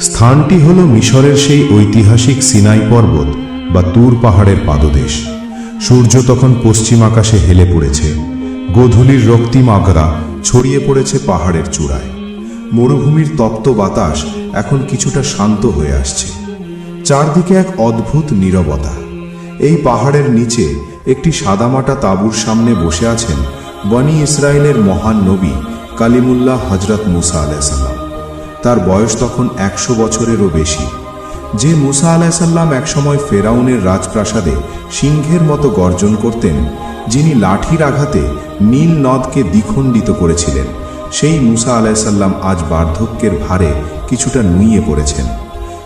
স্থানটি হল মিশরের সেই ঐতিহাসিক সিনাই পর্বত বা তুর পাহাড়ের পাদদেশ। সূর্য তখন পশ্চিম আকাশে হেলে পড়েছে। গোধূলির রক্তিম আগরা ছড়িয়ে পড়েছে পাহাড়ের চূড়ায়। মরুভূমির তপ্ত বাতাস এখন কিছুটা শান্ত হয়ে আসছে। চারদিকে এক অদ্ভুত নীরবতা। এই পাহাড়ের নিচে একটি সাদামাটা তাঁবুর সামনে বসে আছেন বনি ইসরায়েলের মহান নবী কালিমুল্লাহ হজরত মুসা আলাইসাল্লাম তার বয়স তখন একশো বছরেরও বেশি। যে মুসা আলাইসাল্লাম একসময় ফেরাউনের রাজপ্রাসাদে সিংহের মতো গর্জন করতেন, যিনি লাঠির আঘাতে নীল নদকে দ্বিখণ্ডিত করেছিলেন, সেই মুসা আলাইসাল্লাম আজ বার্ধক্যের ভারে কিছুটা নুইয়ে পড়েছেন।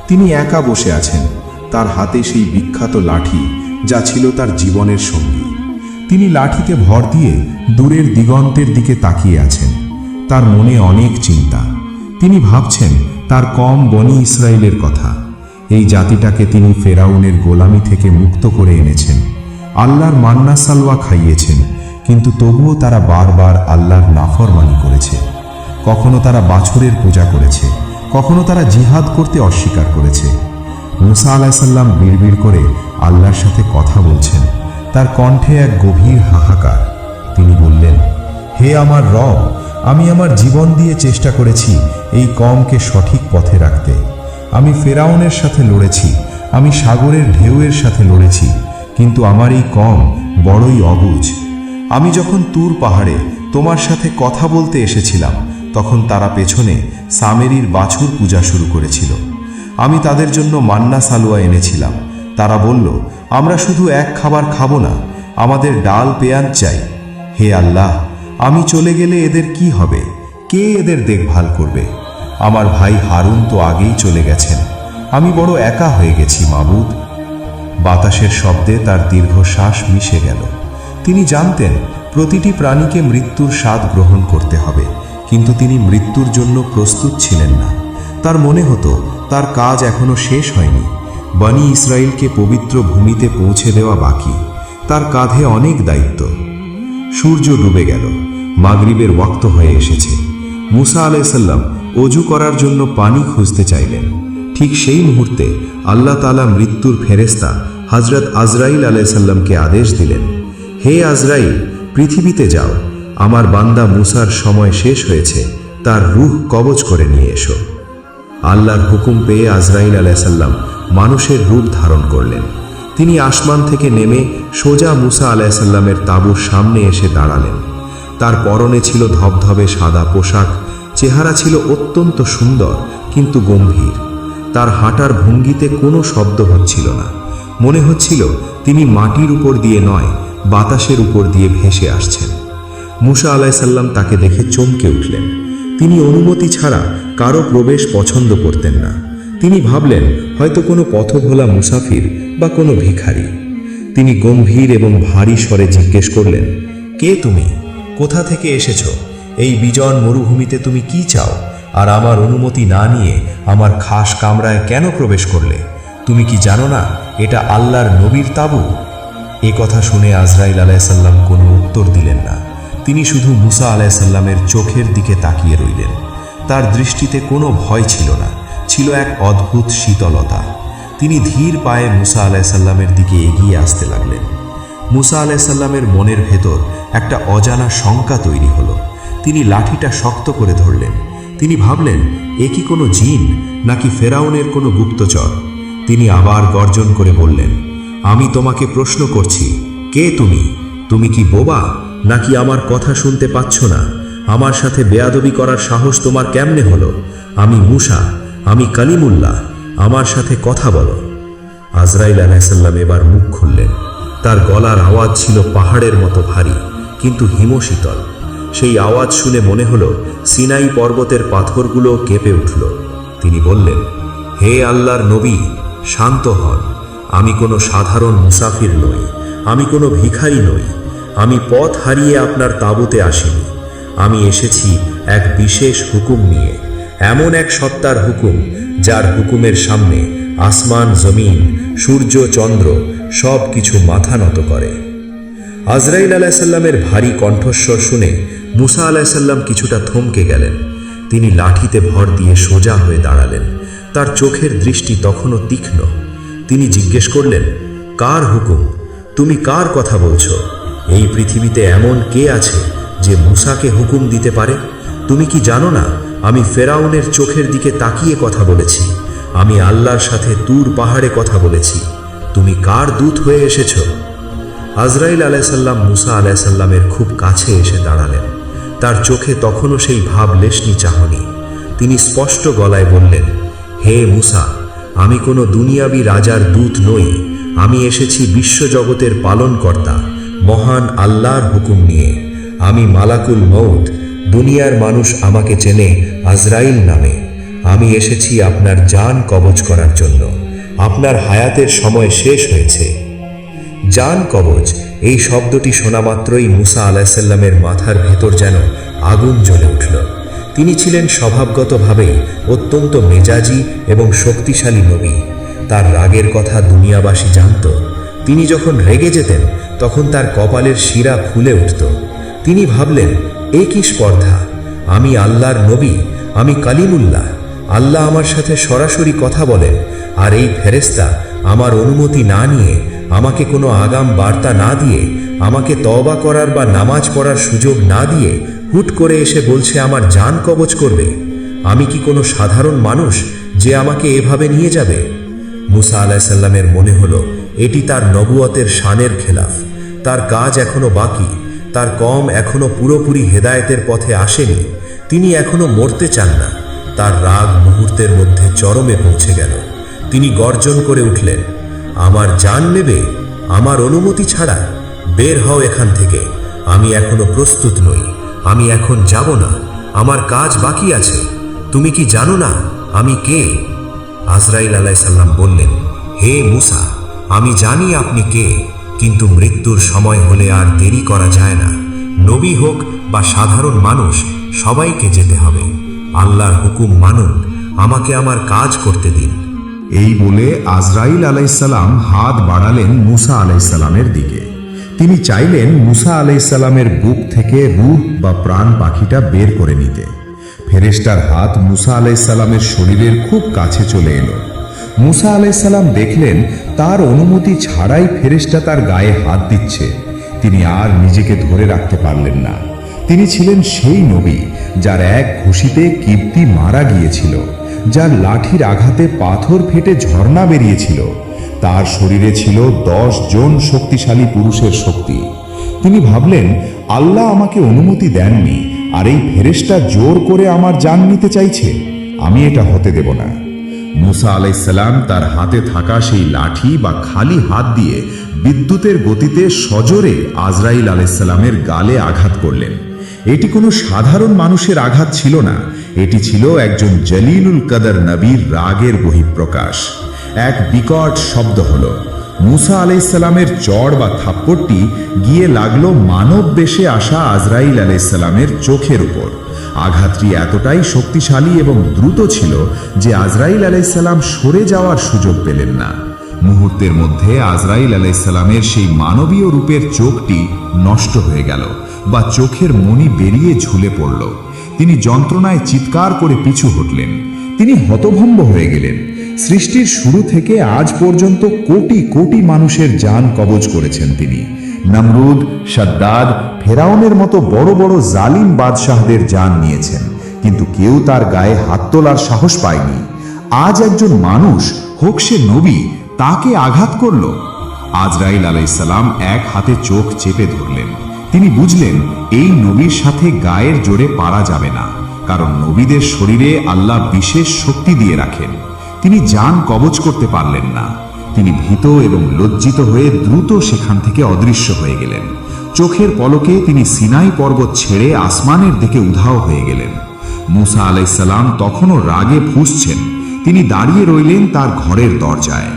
তিনি একা বসে আছেন, তার হাতে সেই বিখ্যাত লাঠি যা ছিল তার জীবনের সঙ্গী। তিনি লাঠিতে ভর দিয়ে দূরের দিগন্তের দিকে তাকিয়ে আছেন, তার মনে অনেক চিন্তা। তিনি ভাবছেন, তার কম বনি ইসরায়েলের কথা। এই জাতিটাকে তিনি ফেরাউনের গোলামি থেকে মুক্ত করে এনেছেন। আল্লাহর মান্না সালওয়া খাইয়েছেন, কিন্তু তবুও তারা বারবার আল্লাহর নাফরমানি করেছে। কখনো তারা বাছরের পূজা করেছে, কখনো তারা জিহাদ করতে অস্বীকার করেছে। মুসা আলাহিসাল্লাম বিড়বিড় করে আল্লাহর সাথে কথা বলছেন। তার কণ্ঠে এক গভীর হাহাকার। তিনি বললেন, হে আমার রব আমি আমার জীবন দিয়ে চেষ্টা করেছি এই কমকে সঠিক পথে রাখতে। আমি ফেরাউনের সাথে লড়েছি, আমি সাগরের ঢেউয়ের সাথে লড়েছি, কিন্তু আমার এই কম বড়ই অবুজ আমি যখন তুর পাহাড়ে তোমার সাথে কথা বলতে এসেছিলাম, তখন তারা পেছনে সামেরির বাছুর পূজা শুরু করেছিল। আমি তাদের জন্য মান্না সালুয়া এনেছিলাম। তারা বলল, আমরা শুধু এক খাবার খাব না, আমাদের ডাল পেঁয়াজ চাই। হে আল্লাহ আমি চলে গেলে এদের কি হবে? কে এদের দেখভাল করবে? আমার ভাই হারুন তো আগেই চলে গেছেন। আমি বড় একা হয়ে গেছি মাবুদ বাতাসের শব্দে তার দীর্ঘশ্বাস মিশে গেল। তিনি জানতেন, প্রতিটি প্রাণীকে মৃত্যুর স্বাদ গ্রহণ করতে হবে, কিন্তু তিনি মৃত্যুর জন্য প্রস্তুত ছিলেন না। তার মনে হতো, তার কাজ এখনও শেষ হয়নি। বনি ইসরায়েলকে পবিত্র ভূমিতে পৌঁছে দেওয়া বাকি। তার কাঁধে অনেক দায়িত্ব। সূর্য ডুবে গেল। মাগরিবের ওয়াক্ত হয়ে এসেছে। মুসা আলাইসাল্লাম অজু করার জন্য পানি খুঁজতে চাইলেন। ঠিক সেই মুহূর্তে আল্লাহ তালা মৃত্যুর ফেরেস্তা হজরত আজরাইল আলাইসাল্লামকে আদেশ দিলেন, হে আজরাইল, পৃথিবীতে যাও। আমার বান্দা মুসার সময় শেষ হয়েছে। তার রুহ কবজ করে নিয়ে এসো। আল্লাহর হুকুম পেয়ে আজরাইল আলাইসাল্লাম মানুষের রূপ ধারণ করলেন। তিনি আসমান থেকে নেমে সোজা মুসা আলাইসাল্লামের তাঁবুর সামনে এসে দাঁড়ালেন। তার পরনে ছিল ধবধবে সাদা পোশাক, চেহারা ছিল অত্যন্ত সুন্দর কিন্তু গম্ভীর। তার হাঁটার ভঙ্গিতে কোনো শব্দ হচ্ছিল না। মনে হচ্ছিল তিনি মাটির উপর দিয়ে নয়, বাতাসের উপর দিয়ে ভেসে আসছেন। মুসা আলাইসাল্লাম তাকে দেখে চমকে উঠলেন। তিনি অনুমতি ছাড়া কারও প্রবেশ পছন্দ করতেন না। তিনি ভাবলেন, হয়তো কোনো পথভোলা মুসাফির বা কোনো ভিখারি। তিনি গম্ভীর এবং ভারী স্বরে জিজ্ঞেস করলেন, কে তুমি? কোথা থেকে এসেছ? এই বিজন মরুভূমিতে তুমি কি চাও? আর আমার অনুমতি না নিয়ে আমার খাস কামরায় কেন প্রবেশ করলে? তুমি কি জানো না এটা আল্লাহর নবীর তাবু? এ কথা শুনে আজরাইল আলাইসাল্লাম কোনো উত্তর দিলেন না। তিনি শুধু মুসা আলাইসাল্লামের চোখের দিকে তাকিয়ে রইলেন। তার দৃষ্টিতে কোনো ভয় ছিল না, ছিল এক অদ্ভুত শীতলতা। তিনি ধীর পায়ে মুসা আলাইসাল্লামের দিকে এগিয়ে আসতে লাগলেন। মুসা আলাইসাল্লামের মনের ভেতর একটা অজানা শঙ্কা তৈরি হলো। তিনি লাঠিটা শক্ত করে ধরলেন। তিনি ভাবলেন, এ কি কোনো জিন নাকি ফেরাউনের কোনো গুপ্তচর? তিনি আবার গর্জন করে বললেন, আমি তোমাকে প্রশ্ন করছি, কে তুমি? তুমি কি বোবা? নাকি আমার কথা শুনতে পাচ্ছ না? আমার সাথে বেয়াদবি করার সাহস তোমার কেমনে হলো? আমি মুসা, আমি কালিমুল্লাহ, আমার সাথে কথা বলো। আজরাইল আলাইসাল্লাম এবার মুখ খুললেন। তার গলার আওয়াজ ছিল পাহাড়ের মতো ভারী, কিন্তু হিমশীতল। সেই আওয়াজ শুনে মনে হলো সিনাই পর্বতের পাথরগুলো কেঁপে উঠল। তিনি বললেন, হে আল্লাহর নবী, শান্ত হন। আমি কোনো সাধারণ মুসাফির নই। আমি কোনো ভিখারি নই। আমি পথ হারিয়ে আপনার তাঁবুতে আসিনি। আমি এসেছি এক বিশেষ হুকুম নিয়ে। এমন এক সত্তার হুকুম যার হুকুমের সামনে আসমান, জমিন, সূর্য, চন্দ্র সব কিছু মাথা নত করে। আজরাইল আলাইসাল্লামের ভারী কণ্ঠস্বর শুনে মুসা আলাইসাল্লাম কিছুটা থমকে গেলেন। তিনি লাঠিতে ভর দিয়ে সোজা হয়ে দাঁড়ালেন। তার চোখের দৃষ্টি তখনও তীক্ষ্ণ। তিনি জিজ্ঞেস করলেন, কার হুকুম? তুমি কার কথা বলছো? এই পৃথিবীতে এমন কে আছে যে মুসাকে হুকুম দিতে পারে? তুমি কি জানো না আমি ফেরাউনের চোখের দিকে তাকিয়ে কথা বলেছি? আমি আল্লাহর সাথে দূর পাহাড়ে কথা বলেছি। তুমি কার দূত হয়ে এসেছ? আজরাইল আলাইসাল্লাম মুসা আলাইসাল্লামের খুব কাছে এসে দাঁড়ালেন। তার চোখে তখনও সেই ভাব লেশনি চাহনি। তিনি স্পষ্ট গলায় বললেন, হে মুসা, আমি কোনো দুনিয়াবি রাজার দূত নই। আমি এসেছি বিশ্বজগতের পালনকর্তা, মহান আল্লাহর হুকুম নিয়ে। আমি মালাকুল মৌত দুনিয়ার মানুষ আমাকে চেনে আজরাইল নামে। আমি এসেছি আপনার জান কবজ করার জন্য। আপনার হায়াতের সময় শেষ হয়েছে। জান কবচ, এই শব্দটি শোনা মাত্রই মুসা আলাহিসাল্লামের মাথার ভেতর যেন আগুন জ্বলে উঠল। তিনি ছিলেন স্বভাবগতভাবেই অত্যন্ত মেজাজি এবং শক্তিশালী নবী। তার রাগের কথা দুনিয়াবাসী জানত। তিনি যখন রেগে যেতেন, তখন তার কপালের শিরা ফুলে উঠত। তিনি ভাবলেন, এ কি স্পর্ধা? আমি আল্লাহর নবী, আমি কালিমুল্লাহ। আল্লাহ আমার সাথে সরাসরি কথা বলেন, আর এই ফেরেস্তা আমার অনুমতি না নিয়ে আমাকে কোনো আগাম বার্তা না দিয়ে, আমাকে তওবা করার বা নামাজ পড়ার সুযোগ না দিয়ে হুট করে এসে বলছে, আমার জান কবচ করবে। আমি কি কোনো সাধারণ মানুষ যে আমাকে এভাবে নিয়ে যাবে? মুসা আলাহিসাল্লামের মনে হলো, এটি তার নবুয়তের শানের খেলাফ। তার কাজ এখনও বাকি, তার কম এখনও পুরোপুরি হেদায়েতের পথে আসেনি। তিনি এখনও মরতে চান না। তার রাগ মুহূর্তের মধ্যে চরমে পৌঁছে গেল। তিনি গর্জন করে উঠলেন, আমার জান নেবে, আমার অনুমতি ছাড়া, বের হও এখান থেকে, আমি এখনও প্রস্তুত নই, আমি এখন যাব না, আমার কাজ বাকি আছে, তুমি কি জানো না, আমি কে? আজরাইল আলাইসাল্লাম বললেন, হে মুসা, আমি জানি আপনি কে, কিন্তু মৃত্যুর সময় হলে আর দেরি করা যায় না। নবী হোক বা সাধারণ মানুষ, সবাইকে যেতে হবে। আল্লাহর হুকুম মানুন, আমাকে আমার কাজ করতে দিন। এই বলে আজরাইল আলাইসাল্লাম হাত বাড়ালেন মুসা আলাইসাল্লামের দিকে। তিনি চাইলেন মুসা আলাইসাল্লামের বুক থেকে রূহ বা প্রাণ পাখিটা বের করে নিতে। ফেরেস্টার হাত মুসা আলাইসাল্লামের শরীরের খুব কাছে চলে এলো। মুসা আলাইসাল্লাম দেখলেন, তার অনুমতি ছাড়াই ফেরেস্টা তার গায়ে হাত দিচ্ছে। তিনি আর নিজেকে ধরে রাখতে পারলেন না। তিনি ছিলেন সেই নবী যার এক ঘুষিতে কীর্তি মারা গিয়েছিল, যার লাঠির আঘাতে পাথর ফেটে ঝর্ণা বেরিয়েছিল। তার শরীরে ছিল দশ জন শক্তিশালী পুরুষের শক্তি। তিনি ভাবলেন, আল্লাহ আমাকে অনুমতি দেননি, আর এই ফেরেশটা জোর করে আমার জান নিতে চাইছে। আমি এটা হতে দেব না। মুসা আলাইসাল্লাম তার হাতে থাকা সেই লাঠি বা খালি হাত দিয়ে বিদ্যুতের গতিতে সজোরে আজরাইল আলাইসাল্লামের গালে আঘাত করলেন। এটি কোনো সাধারণ মানুষের আঘাত ছিল না। এটি ছিল একজন জলিলুল কাদার নবীর রাগের বহিঃপ্রকাশ। এক বিকট শব্দ হল। মুসা আলাইসাল্লামের চড় বা থাপ্পড়টি গিয়ে লাগল মানব বেশে আসা আজরাইল আলাইসাল্লামের চোখের উপর। আঘাতটি এতটাই শক্তিশালী এবং দ্রুত ছিল যে আজরাইল আলাইসাল্লাম সরে যাওয়ার সুযোগ পেলেন না। মুহূর্তের মধ্যে আজরাইল আলাইসাল্লামের সেই মানবীয় রূপের চোখটি নষ্ট হয়ে গেল বা চোখের মণি বেরিয়ে ঝুলে পড়ল। তিনি যন্ত্রণায় চিৎকার করে পিছু হটলেন। তিনি হতভম্ব হয়ে গেলেন। সৃষ্টির শুরু থেকে আজ পর্যন্ত কোটি কোটি মানুষের যান কবজ করেছেন তিনি। নমরুদ, সাদ্দাদ, ফেরাউনের মতো বড় বড় জালিম বাদশাহদের যান নিয়েছেন। কিন্তু কেউ তার গায়ে হাত তোলার সাহস পায়নি। আজ একজন মানুষ হোক সে নবী তাকে আঘাত করল। আজরাইল আলাইসাল্লাম এক হাতে চোখ চেপে ধরলেন। তিনি বুঝলেন, এই নবীর সাথে গায়ের জোরে পারা যাবে না, কারণ নবীদের শরীরে আল্লাহ বিশেষ শক্তি দিয়ে রাখেন। তিনি যান কবচ করতে পারলেন না। তিনি ভীত এবং লজ্জিত হয়ে দ্রুত সেখান থেকে অদৃশ্য হয়ে গেলেন। চোখের পলকে তিনি সিনাই পর্বত ছেড়ে আসমানের দিকে উধাও হয়ে গেলেন। মুসা আলাইসাল্লাম তখনও রাগে ফুসছেন। তিনি দাঁড়িয়ে রইলেন তার ঘরের দরজায়।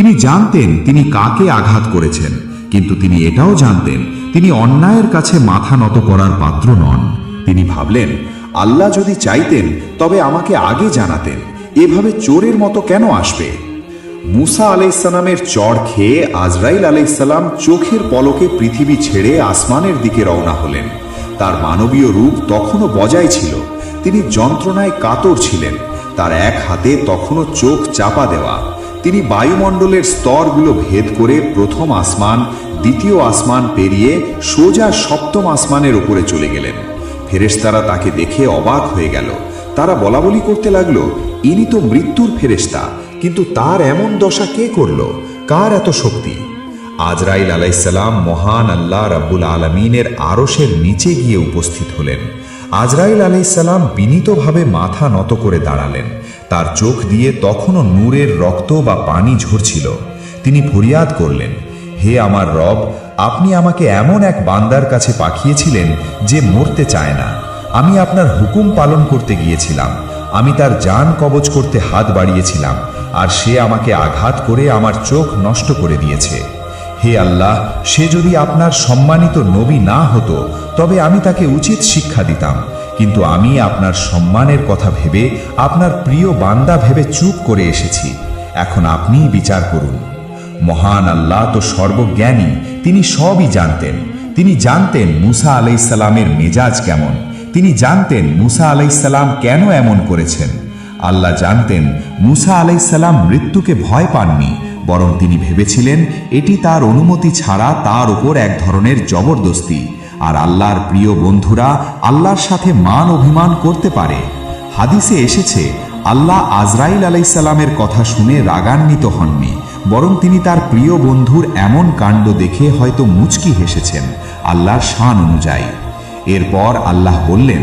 তিনি জানতেন তিনি কাকে আঘাত করেছেন, কিন্তু তিনি এটাও জানতেন তিনি অন্যায়ের কাছে মাথা নত করার পাত্র নন। তিনি ভাবলেন, আল্লাহ যদি চাইতেন, তবে আমাকে আগে জানাতেন, এভাবে চোরের মতো কেন আসবে? মুসা আলাইসালামের চড় খেয়ে আজরাইল আলাইসাল্লাম চোখের পলকে পৃথিবী ছেড়ে আসমানের দিকে রওনা হলেন। তার মানবীয় রূপ তখনও বজায় ছিল। তিনি যন্ত্রণায় কাতর ছিলেন। তার এক হাতে তখনও চোখ চাপা দেওয়া। তিনি বায়ুমণ্ডলের স্তরগুলো ভেদ করে প্রথম আসমান, দ্বিতীয় আসমান পেরিয়ে সোজা সপ্তম আসমানের উপরে চলে গেলেন। ফেরেশতারা তাকে দেখে অবাক হয়ে গেল। তারা বলা বলি করতে লাগল, ইনি তো মৃত্যুর ফেরেশতা, কিন্তু তার এমন দশা কে করল? কার এত শক্তি? আজরাইল আলাইসাল্লাম মহান আল্লাহ রাব্বুল আলমিনের আরশের নিচে গিয়ে উপস্থিত হলেন। আজরাইল আলাইসাল্লাম বিনীতভাবে মাথা নত করে দাঁড়ালেন। তার চোখ দিয়ে তখনও নূরের রক্ত বা পানি ঝরছিল। তিনি ফরিয়াদ করলেন, হে আমার রব, আপনি আমাকে এমন এক বান্দার কাছে পাঠিয়েছিলেন যে মরতে চায় না। আমি আপনার হুকুম পালন করতে গিয়েছিলাম। আমি তার যান কবজ করতে হাত বাড়িয়েছিলাম, আর সে আমাকে আঘাত করে আমার চোখ নষ্ট করে দিয়েছে। হে আল্লাহ, সে যদি আপনার সম্মানিত নবী না হতো, তবে আমি তাকে উচিত শিক্ষা দিতাম। কিন্তু আমি আপনার সম্মানের কথা ভেবে, আপনার প্রিয় বান্দা ভেবে চুপ করে এসেছি। এখন আপনিই বিচার করুন। মহান আল্লাহ তো সর্বজ্ঞানী, তিনি সবই জানতেন। তিনি জানতেন মুসা আলাইসাল্লামের মেজাজ কেমন। তিনি জানতেন মুসা আলাইসাল্লাম কেন এমন করেছেন। আল্লাহ জানতেন মুসা আলাইসাল্লাম মৃত্যুকে ভয় পাননি, বরং তিনি ভেবেছিলেন, এটি তার অনুমতি ছাড়া তার উপর এক ধরনের জবরদস্তি। আর আল্লাহর প্রিয় বন্ধুরা আল্লাহর সাথে মান অভিমান করতে পারে। হাদিসে এসেছে, আল্লাহ আজরাইল আলাইসাল্লামের কথা শুনে রাগান্বিত হননি, বরং তিনি তার প্রিয় বন্ধুর এমন কাণ্ড দেখে হয়তো মুচকি হেসেছেন আল্লাহর শান অনুযায়ী। এরপর আল্লাহ বললেন,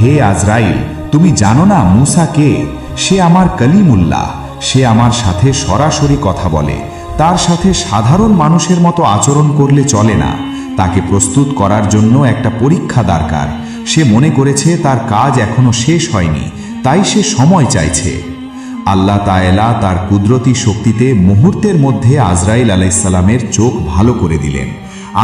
হে আজরাইল, তুমি জানো না মুসা কে? সে আমার কলিমুল্লাহ, সে আমার সাথে সরাসরি কথা বলে, তার সাথে সাধারণ মানুষের মতো আচরণ করলে চলে না। তাকে প্রস্তুত করার জন্য একটা পরীক্ষা দরকার। সে মনে করেছে তার কাজ এখনও শেষ হয়নি, তাই সে সময় চাইছে। আল্লাহ তায়েলা তার কুদরতি শক্তিতে মুহূর্তের মধ্যে আজরাইল আলাইসাল্লামের চোখ ভালো করে দিলেন।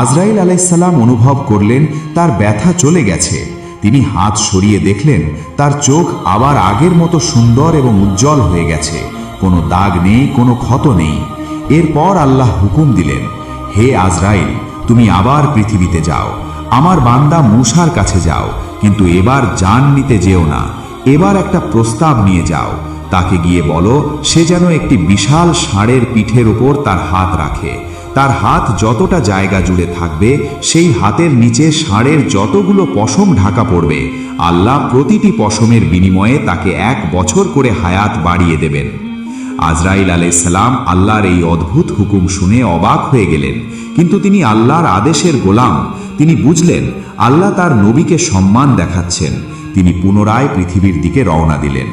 আজরাইল আলাইসাল্লাম অনুভব করলেন, তার ব্যথা চলে গেছে। তিনি হাত সরিয়ে দেখলেন, তার চোখ আবার আগের মতো সুন্দর এবং উজ্জ্বল হয়ে গেছে। কোনো দাগ নেই, কোনো ক্ষত নেই। এরপর আল্লাহ হুকুম দিলেন, হে আজরাইল তুমি আবার পৃথিবীতে যাও। আমার বান্দা মূসার কাছে যাও, কিন্তু এবার জান নিতে যেও না। এবার একটা প্রস্তাব নিয়ে যাও। তাকে গিয়ে বলো, সে যেন একটি বিশাল ষাঁড়ের পিঠের ওপর তার হাত রাখে। তার হাত যতটা জায়গা জুড়ে থাকবে, সেই হাতের নিচে ষাঁড়ের যতগুলো পশম ঢাকা পড়বে, আল্লাহ প্রতিটি পশমের বিনিময়ে তাকে এক বছর করে হায়াত বাড়িয়ে দেবেন। আজরাইল আলাইসাল্লাম আল্লাহর এই অদ্ভুত হুকুম শুনে অবাক হয়ে গেলেন। কিন্তু তিনি আল্লাহর আদেশের গোলাম। তিনি বুঝলেন, আল্লাহ তার নবীকে সম্মান দেখাচ্ছেন। তিনি পুনরায় পৃথিবীর দিকে রওনা দিলেন।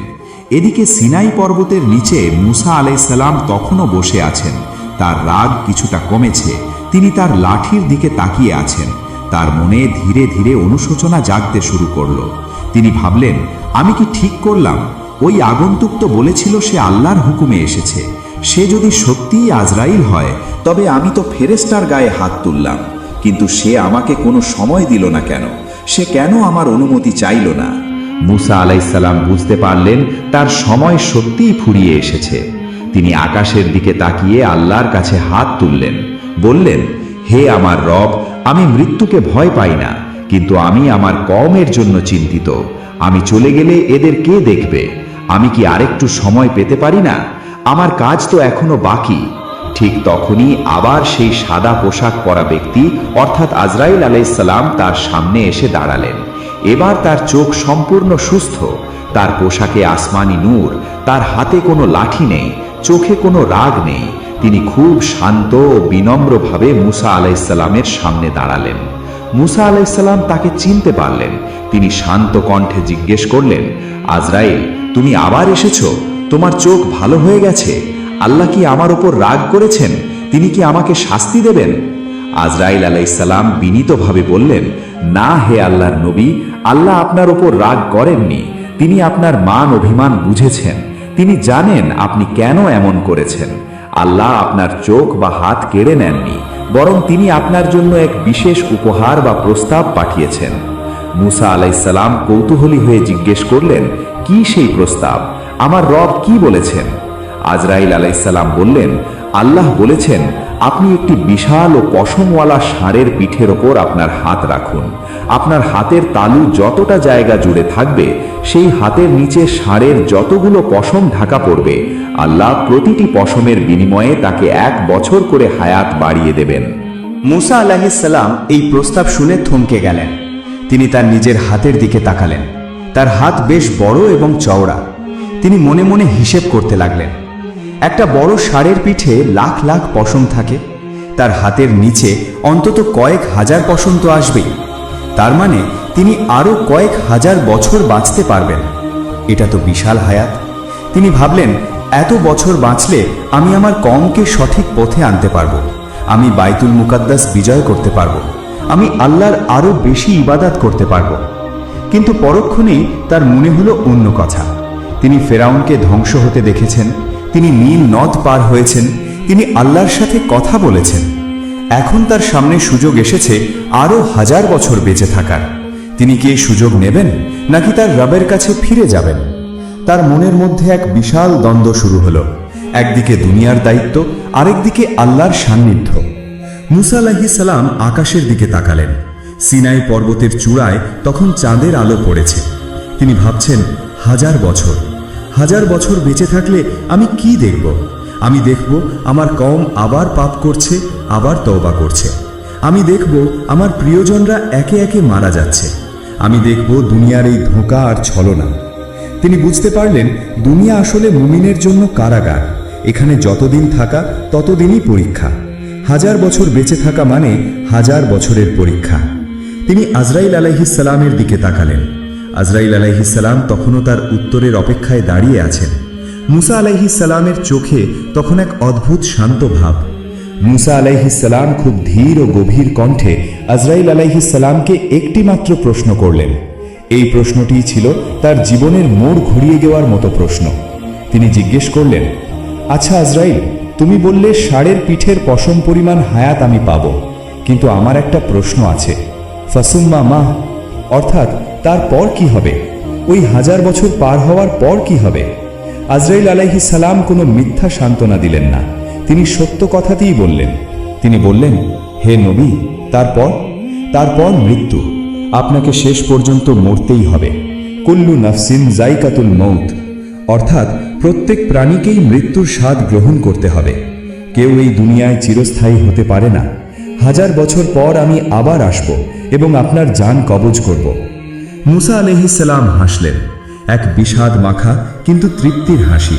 এদিকে সিনাই পর্বতের নিচে মুসা আলাইসাল্লাম তখনও বসে আছেন। তার রাগ কিছুটা কমেছে। তিনি তার লাঠির দিকে তাকিয়ে আছেন। তার মনে ধীরে ধীরে অনুশোচনা জাগতে শুরু করল। তিনি ভাবলেন, আমি কি ঠিক করলাম? ওই আগন্তুক তো বলেছিল সে আল্লাহর হুকুমে এসেছে। সে যদি সত্যিই আজরাইল হয়, তবে আমি তো ফেরেস্তার গায়ে হাত তুললাম। কিন্তু সে আমাকে কোনো সময় দিল না কেন? সে কেন আমার অনুমতি চাইল না? মুসা আলাইসাল্লাম বুঝতে পারলেন তার সময় সত্যিই ফুরিয়ে এসেছে। তিনি আকাশের দিকে তাকিয়ে আল্লাহর কাছে হাত তুললেন। বললেন, হে আমার রব, আমি মৃত্যুকে ভয় পাই না, কিন্তু আমি আমার কমের জন্য চিন্তিত। আমি চলে গেলে এদের কে দেখবে? আমি কি আরেকটু সময় পেতে পারি না? আমার কাজ তো এখনও বাকি। ঠিক তখনই আবার সেই সাদা পোশাক পরা ব্যক্তি, অর্থাৎ আজরাইল আলাইসাল্লাম তার সামনে এসে দাঁড়ালেন। এবার তার চোখ সম্পূর্ণ সুস্থ, তার পোশাকে আসমানি নূর, তার হাতে কোনো লাঠি নেই, চোখে কোনো রাগ নেই। তিনি খুব শান্ত ও বিনম্রভাবে মুসা আলাইসাল্লামের সামনে দাঁড়ালেন। মুসা আলাইসাল্লাম তাকে চিনতে পারলেন। তিনি শান্ত কণ্ঠে জিজ্ঞেস করলেন, আজরাইল, তুমি আবার এসেছ? তোমার চোখ ভালো হয়ে গেছে? আল্লাহ কি আমার ওপর রাগ করেছেন? তিনি কি আমাকে শাস্তি দেবেন? আজরাইল আলাইসাল্লাম বিনীতভাবে বললেন, না হে আল্লাহর নবী, আল্লাহ আপনার ওপর রাগ করেননি। তিনি আপনার মান অভিমান বুঝেছেন। তিনি জানেন আপনি কেন এমন করেছেন। আল্লাহ আপনার চোখ বা হাত কেড়ে নেননি, বরং তিনি আপনার জন্য এক বিশেষ উপহার বা প্রস্তাব পাঠিয়েছেন। মুসা আলাইসাল্লাম কৌতূহলী হয়ে জিজ্ঞেস করলেন, কি সেই প্রস্তাব? আমার রব কি বলেছেন? আজরাইল আলাইসাল্লাম বললেন, আল্লাহ বলেছেন, আপনি একটি বিশাল ও পশমওয়ালা ষাঁড়ের পিঠের ওপর আপনার হাত রাখুন। আপনার হাতের তালু যতটা জায়গা জুড়ে থাকবে, সেই হাতের নিচে ষাঁড়ের যতগুলো পশম ঢাকা পড়বে, আল্লাহ প্রতিটি পশমের বিনিময়ে তাকে এক বছর করে হায়াত বাড়িয়ে দেবেন। মুসা আলাহিসাল্লাম এই প্রস্তাব শুনে থমকে গেলেন। তিনি তার নিজের হাতের দিকে তাকালেন। তার হাত বেশ বড় এবং চওড়া। তিনি মনে মনে হিসেব করতে লাগলেন। একটা বড় ষাঁড়ের পিঠে লাখ লাখ পশম থাকে। তার হাতের নিচে অন্তত কয়েক হাজার পশম তো আসবেই। তার মানে তিনি আরও কয়েক হাজার বছর বাঁচতে পারবেন। এটা তো বিশাল হায়াত। তিনি ভাবলেন, এত বছর বাঁচলে আমি আমার কমকে সঠিক পথে আনতে পারব। আমি বাইতুল মুকাদ্দাস বিজয় করতে পারব। আমি আল্লাহর আরও বেশি ইবাদাত করতে পারব। কিন্তু পরক্ষণেই তার মনে হলো অন্য কথা। তিনি ফেরাউনকে ধ্বংস হতে দেখেছেন, তিনি নীল নদ পার হয়েছেন, তিনি আল্লাহর সাথে কথা বলেছেন। এখন তার সামনে সুযোগ এসেছে আরও হাজার বছর বেঁচে থাকার। তিনি কি সুযোগ নেবেন, নাকি তার রবের কাছে ফিরে যাবেন? তার মনের মধ্যে এক বিশাল দ্বন্দ্ব শুরু হলো। একদিকে দুনিয়ার দায়িত্ব, আরেকদিকে আল্লাহর সান্নিধ্য। মুসা আলাহি সালাম আকাশের দিকে তাকালেন। সিনাই পর্বতের চূড়ায় তখন চাঁদের আলো পড়েছে। তিনি ভাবছেন, হাজার বছর। হাজার বছর বেঁচে থাকলে আমি কি দেখব? আমি দেখব আমার কম আবার পাপ করছে, আবার তওবা করছে। আমি দেখব আমার প্রিয়জনরা একে একে মারা যাচ্ছে। আমি দেখব দুনিয়ার এই ধোঁকা আর ছলনা তিনি বুঝতে পারলেন, দুনিয়া আসলে মুমিনের জন্য কারাগার। এখানে যতদিন থাকা, ততদিনই পরীক্ষা। হাজার বছর বেঁচে থাকা মানে হাজার বছরের পরীক্ষা। তিনি আজরাইল আলাইহিসালামের দিকে তাকালেন। আজরাইল আলাইহিসালাম তখনও তার উত্তরের অপেক্ষায় দাঁড়িয়ে আছেন। মুসা আলাইহিসালামের চোখে তখন এক অদ্ভুত শান্ত ভাব। মুসা আলাইহিসালাম খুব ধীর ও গভীর কণ্ঠে আজরাইল আলাইহিসালামকে একটি মাত্র প্রশ্ন করলেন। এই প্রশ্নটি ছিল তার জীবনের মোড় ঘুরিয়ে দেওয়ার মতো প্রশ্ন। তিনি জিজ্ঞেস করলেন আচ্ছা আজরাইল, তুমি বললে ষাঁড়ের পিঠের পশম পরিমাণ হায়াত আমি পাব, কিন্তু আমার একটা প্রশ্ন আছে। ফাসুম্মা মা অর্থাৎ তারপর কি হবে? ওই হাজার বছর পার হওয়ার পর কি হবে? আজরাইল আলাইহি সালাম কোনো মিথ্যা সান্ত্বনা দিলেন না। তিনি সত্য কথাতেই বললেন। তিনি বললেন, হে নবী, তারপর? তারপর মৃত্যু। আপনাকে শেষ পর্যন্ত মরতেই হবে। কুল্লু নাফসিন জাইকাতুল মৌত। অর্থাৎ প্রত্যেক প্রাণীকেই মৃত্যুর স্বাদ গ্রহণ করতে হবে। কেউ এই দুনিয়ায় চিরস্থায়ী হতে পারে না। হাজার বছর পর আমি আবার আসব এবং আপনার যান কবজ করব। মুসা আলহিসাল্লাম হাসলেন। এক বিষাদ মাখা, কিন্তু তৃপ্তির হাসি।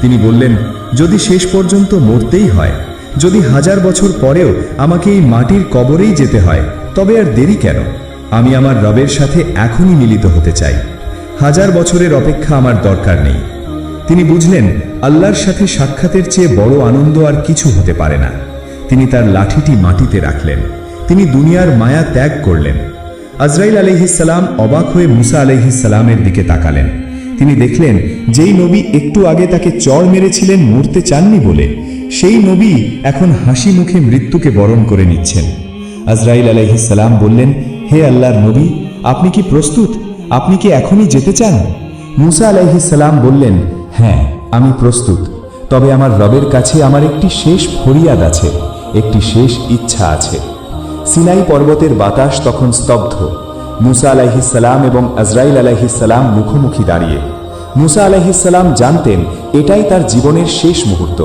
তিনি বললেন, যদি শেষ পর্যন্ত মরতেই হয়, যদি হাজার বছর পরেও আমাকে এই মাটির কবরেই যেতে হয়, তবে আর দেরি কেন? আমি আমার রবের সাথে এখনই মিলিত হতে চাই। হাজার বছরের অপেক্ষা আমার দরকার নেই। তিনি বুঝলেন, আল্লাহর সাথে সাক্ষাতের চেয়ে বড় আনন্দ আর কিছু হতে পারে না। তিনি তার লাঠিটি মাটিতে রাখলেন। তিনি দুনিয়ার মায়া ত্যাগ করলেন। আজরাইল আলহিসাল্লাম অবাক হয়ে মুসা আলহিসাল্লামের দিকে তাকালেন। তিনি দেখলেন, যেই নবী একটু আগে তাকে চড় মেরেছিলেন, মরতে চাননি বলে। সেই নবী এখন হাসি মুখে মৃত্যুকে বরণ করে নিচ্ছেন। আজরাইল আলহিসাল্লাম বললেন, হে আল্লাহর নবী, আপনি কি প্রস্তুত? আপনি কি এখনই যেতে চান? মুসা আলাইহিসাল্লাম বললেন হ্যাঁ আমি প্রস্তুত। তবে আমার রবের কাছে আমার একটি শেষ ফরিয়াদ আছে, একটি শেষ ইচ্ছা আছে। সিনাই পর্বতের বাতাস তখন স্তব্ধ। মুসা আলাইহিসাল্লাম এবং আজরাইল আলাইহিসাল্লাম মুখোমুখি দাঁড়িয়ে। মুসা আলাইহিসাল্লাম জানতেন, এটাই তার জীবনের শেষ মুহূর্ত।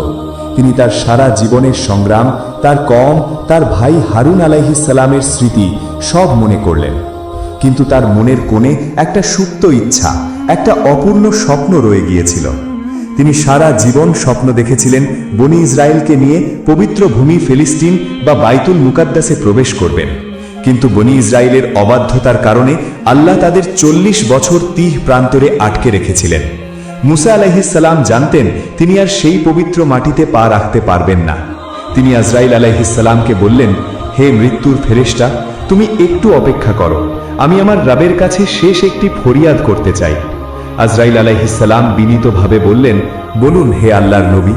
তিনি তার সারা জীবনের সংগ্রাম, তার কম, তার ভাই হারুন আলাইহিসাল্লামের স্মৃতি সব মনে করলেন। কিন্তু তার মনের কোণে একটা সুপ্ত ইচ্ছা, একটা অপূর্ণ স্বপ্ন রয়ে গিয়েছিল। তিনি সারা জীবন স্বপ্ন দেখেছিলেন বনি ইসরায়েলকে নিয়ে পবিত্র ভূমি ফিলিস্তিন বা বাইতুল মুকাদ্দাসে প্রবেশ করবেন। কিন্তু বনি ইসরায়েলের অবাধ্যতার কারণে আল্লাহ তাদের চল্লিশ বছর তিহ প্রান্তরে আটকে রেখেছিলেন। মুসা আলাইহিসাল্লাম জানতেন তিনি আর সেই পবিত্র মাটিতে পা রাখতে পারবেন না। তিনি আজরাইল আলাইহিসাল্লামকে বললেন, হে মৃত্যুর ফেরেশতা, তুমি একটু অপেক্ষা করো। আমি আমার রাবের কাছে শেষ একটি ফরিয়াদ করতে চাই। আজরাইল আলাইহিসাল্লাম বিনীতভাবে বললেন, বলুন হে আল্লাহর নবী।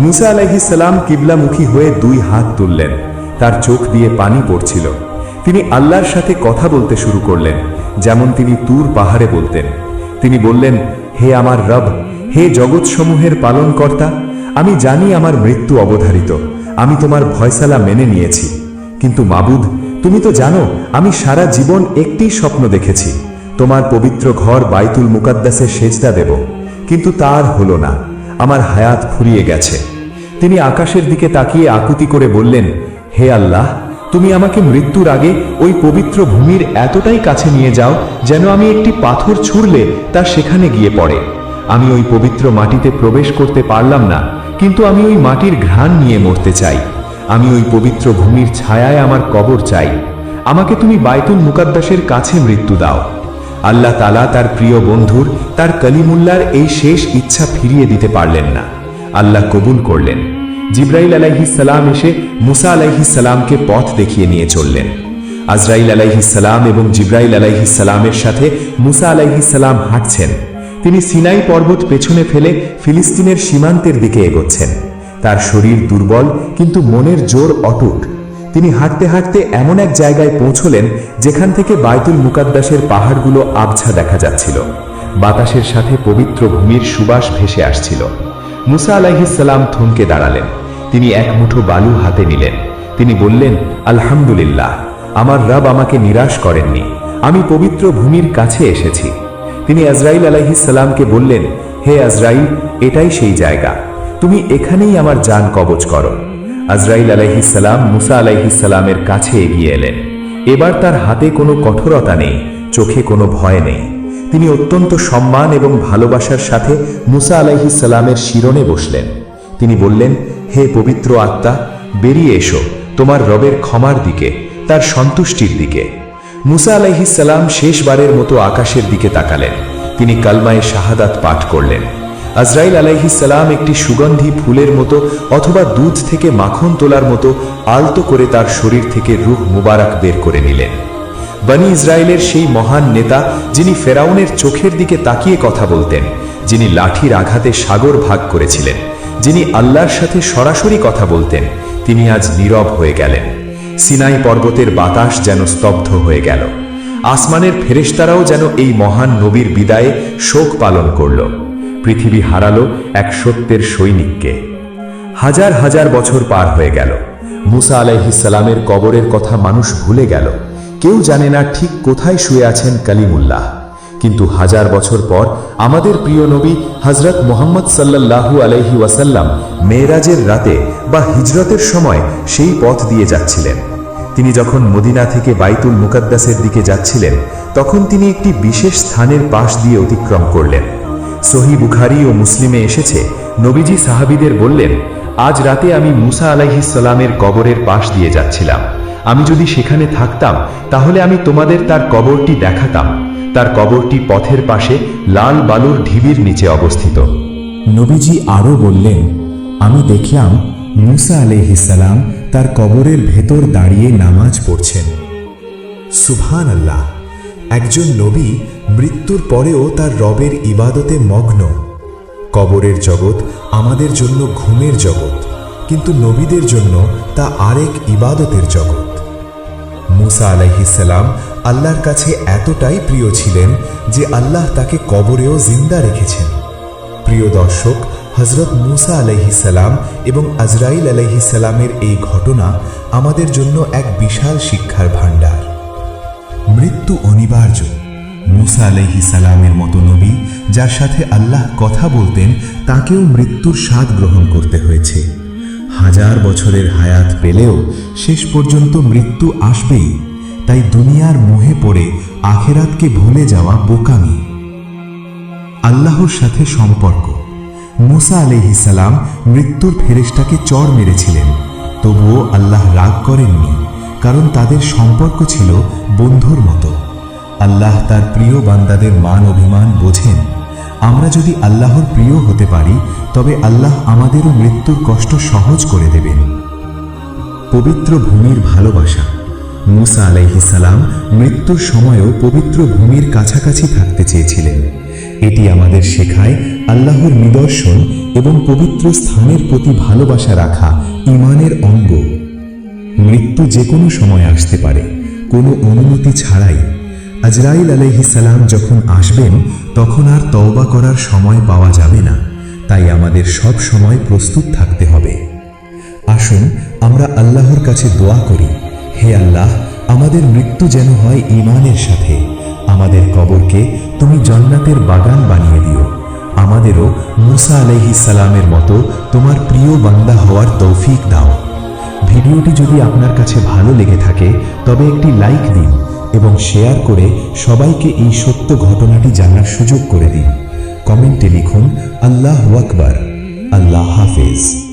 মুসা আলাইহিসাল্লাম কিবলামুখী হয়ে দুই হাত তুললেন, তার চোখ দিয়ে পানি পড়ছিল। তিনি আল্লাহর সাথে কথা বলতে শুরু করলেন, যেমন তিনি তুর পাহাড়ে বলতেন। তিনি বললেন, হে আমার রব, হে জগৎসমূহের পালনকর্তা, আমি জানি আমার মৃত্যু অবধারিত, আমি তোমার ভয়সালা মেনে নিয়েছি। কিন্তু মাবুদ, তুমি তো জানো, আমি সারা জীবন একটি স্বপ্ন দেখেছি। তোমার পবিত্র ঘর বাইতুল মুকাদ্দাসে সেজদা দেব, কিন্তু তার হলো না, আমার হায়াত ফুরিয়ে গেছে। তিনি আকাশের দিকে তাকিয়ে আকুতি করে বললেন, হে আল্লাহ, তুমি আমাকে মৃত্যুর আগে ওই পবিত্র ভূমির এতটাই কাছে নিয়ে যাও যেন আমি একটি পাথর ছুঁড়লে তা সেখানে গিয়ে পড়ে। আমি ওই পবিত্র মাটিতে প্রবেশ করতে পারলাম না, কিন্তু আমি ওই মাটির ঘ্রাণ নিয়ে মরতে চাই। আমি ওই পবিত্র ভূমির ছায়ায় আমার কবর চাই। আমাকে তুমি বাইতুল মুকাদ্দাসের কাছে মৃত্যু দাও। আল্লাহ তালা তার প্রিয় বন্ধুর, তার কলিমুল্লার এই শেষ ইচ্ছা ফিরিয়ে দিতে পারলেন না। আল্লাহ কবুল করলেন। জিব্রাইল আলাইহিসালাম এসে মুসা আলাইহিসালামকে পথ দেখিয়ে নিয়ে চললেন। আজরাইল আলাইহিসালাম এবং জিব্রাইল আলাইহিসালামের সাথে মুসা আলাইহিসালাম হাঁটছেন। তিনি সিনাই পর্বত পেছনে ফেলে ফিলিস্তিনের সীমান্তের দিকে এগোচ্ছেন। তার শরীর দুর্বল, কিন্তু মনের জোর অটুট। তিনি হাঁটতে হাঁটতে এমন এক জায়গায় পৌঁছলেন যেখান থেকে বাইতুল মুকাদ্দাসের পাহাড়গুলো আবছা দেখা যাচ্ছিল। বাতাসের সাথে পবিত্র ভূমির সুবাস ভেসে আসছিল। মুসা আলাইহিসাল্লাম থমকে দাঁড়ালেন। তিনি এক মুঠো বালু হাতে নিলেন। তিনি বললেন, আলহামদুলিল্লাহ, আমার রব আমাকে নিরাশ করেননি। আমি পবিত্র ভূমির কাছে এসেছি। তিনি আজরাইল আলাইহিসাল্লামকে বললেন, হে আজরাইল, এটাই সেই জায়গা। তুমি এখানেই আমার যান কবচ করো। আজরাইল আলাইহিসাল্লাম মুসা আলাইহিসাল্লামের কাছে এগিয়ে এলেন। এবার তার হাতে কোনো কঠোরতা নেই, চোখে কোনো ভয় নেই। তিনি অত্যন্ত সম্মান এবং ভালোবাসার সাথে মুসা আলাইহিসাল্লামের শিরনে বসলেন। তিনি বললেন, হে পবিত্র আত্মা, বেরিয়ে এসো, তোমার রবের ক্ষমার দিকে, তার সন্তুষ্টির দিকে। মুসা আলাইহিসাল্লাম শেষবারের মতো আকাশের দিকে তাকালেন। তিনি কালমায়ে শাহাদাত পাঠ করলেন। আজরাইল আলাইহিসাল্লাম একটি সুগন্ধি ফুলের মতো অথবা দুধ থেকে মাখন তোলার মতো আলতো করে তার শরীর থেকে রুহ মুবারক বের করে নিলেন। বনি ইসরায়েলের সেই মহান নেতা, যিনি ফেরাউনের চোখের দিকে তাকিয়ে কথা বলতেন, যিনি লাঠির আঘাতে সাগর ভাগ করেছিলেন, যিনি আল্লাহর সাথে সরাসরি কথা বলতেন, তিনি আজ নীরব হয়ে গেলেন। সিনাই পর্বতের বাতাস যেন স্তব্ধ হয়ে গেল। আসমানের ফেরেশতারাও যেন এই মহান নবীর বিদায়ে শোক পালন করল। পৃথিবী হারালো এক সত্যের সৈনিককে। হাজার হাজার বছর পার হয়ে গেল। মুসা আলাইহিসালামের কবরের কথা মানুষ ভুলে গেল। কেউ জানে না ঠিক কোথায় শুয়ে আছেন কালিমুল্লাহ। কিন্তু হাজার বছর পর আমাদের প্রিয় নবী হজরত মোহাম্মদ সাল্লাল্লাহু আলাইহি ওয়াসাল্লাম মেয়েরাজের রাতে বা হিজরতের সময় সেই পথ দিয়ে যাচ্ছিলেন। তিনি যখন মদিনা থেকে বাইতুল মুকাদ্দাসের দিকে যাচ্ছিলেন, তখন তিনি একটি বিশেষ স্থানের পাশ দিয়ে অতিক্রম করলেন। সহি বুখারি ও মুসলিমে এসেছে। নবীজি সাহাবিদের বললেন, আজ রাতে আমি মুসা আলাইহিসাল্লামের কবরের পাশ দিয়ে যাচ্ছিলাম। আমি যদি সেখানে থাকতাম, তাহলে আমি তোমাদের তার কবরটি দেখাতাম। তার কবরটি পথের পাশে লাল বালুর ঢিবির নিচে অবস্থিত। নবীজি আরও বললেন, আমি দেখলাম মুসা আলাইহিসাল্লাম তার কবরের ভেতর দাঁড়িয়ে নামাজ পড়ছেন। সুবহান আল্লাহ একজন নবী মৃত্যুর পরেও তার রবের ইবাদতে মগ্ন। কবরের জগৎ আমাদের জন্য ঘুমের জগৎ, কিন্তু নবীদের জন্য তা আরেক ইবাদতের জগৎ। মুসা আলাইহিসাল্লাম আল্লাহর কাছে এতটাই প্রিয় ছিলেন যে আল্লাহ তাকে কবরেও জিন্দা রেখেছেন। প্রিয় দর্শক হজরত মুসা আলাইহিসাল্লাম এবং আজরাইল আলাইহিসাল্লামের এই ঘটনা আমাদের জন্য এক বিশাল শিক্ষার ভাণ্ডার। মৃত্যু অনিবার্য। মুসা আলাইহি সালামের মতো নবী, যার সাথে আল্লাহ কথা বলতেন, তাকেও মৃত্যুর স্বাদ গ্রহণ করতে হয়েছে। হাজার বছরের হায়াত পেলেও শেষ পর্যন্ত মৃত্যু আসবেই। তাই দুনিয়ার মোহে পড়ে আখেরাতকে ভুলে যাওয়া বোকামি। আল্লাহর সাথে সম্পর্ক। মুসা আলাইহিসাল্লাম মৃত্যুর ফেরেশতাকে চর মেরেছিলেন। তবুও আল্লাহ রাগ করেননি। কারণ তাদের সম্পর্ক ছিল বন্ধুর মতো। আল্লাহ তার প্রিয় বান্দাদের মান অভিমান বোঝেন। আমরা যদি আল্লাহর প্রিয় হতে পারি, তবে আল্লাহ আমাদেরও মৃত্যুর কষ্ট সহজ করে দেবেন। পবিত্র ভূমির ভালোবাসা। মুসা আলাইহিসাল্লাম মৃত্যুর সময়ও পবিত্র ভূমির কাছাকাছি থাকতে চেয়েছিলেন। এটি আমাদের শেখায় আল্লাহর নিদর্শন এবং পবিত্র স্থানের প্রতি ভালোবাসা রাখা ইমানের অঙ্গ। মৃত্যু যে কোনো সময় আসতে পারে। কোনো অনুমতি ছাড়াই। আজরাইল আলাইহিসাল্লাম যখন আসবেন, তখন আর তওবা করার সময় পাওয়া যাবে না। তাই আমাদের সব সময় প্রস্তুত থাকতে হবে। আসুন, আমরা আল্লাহর কাছে দোয়া করি। হে আল্লাহ, আমাদের মৃত্যু যেন হয় ইমানের সাথে। আমাদের কবরকে তুমি জন্নাতের বাগান বানিয়ে দিও। আমাদেরও মুসা আলাইহিস সালামের মতো তোমার প্রিয় বান্দা হওয়ার তৌফিক দাও। ভিডিওটি যদি আপনার কাছে ভালো লেগে থাকে, তবে একটি লাইক দিন এবং শেয়ার করে সবাইকে এই সত্য ঘটনাটি জানার সুযোগ করে দিন। কমেন্টে লিখুন, আল্লাহ আকবার। আল্লাহ হাফেজ।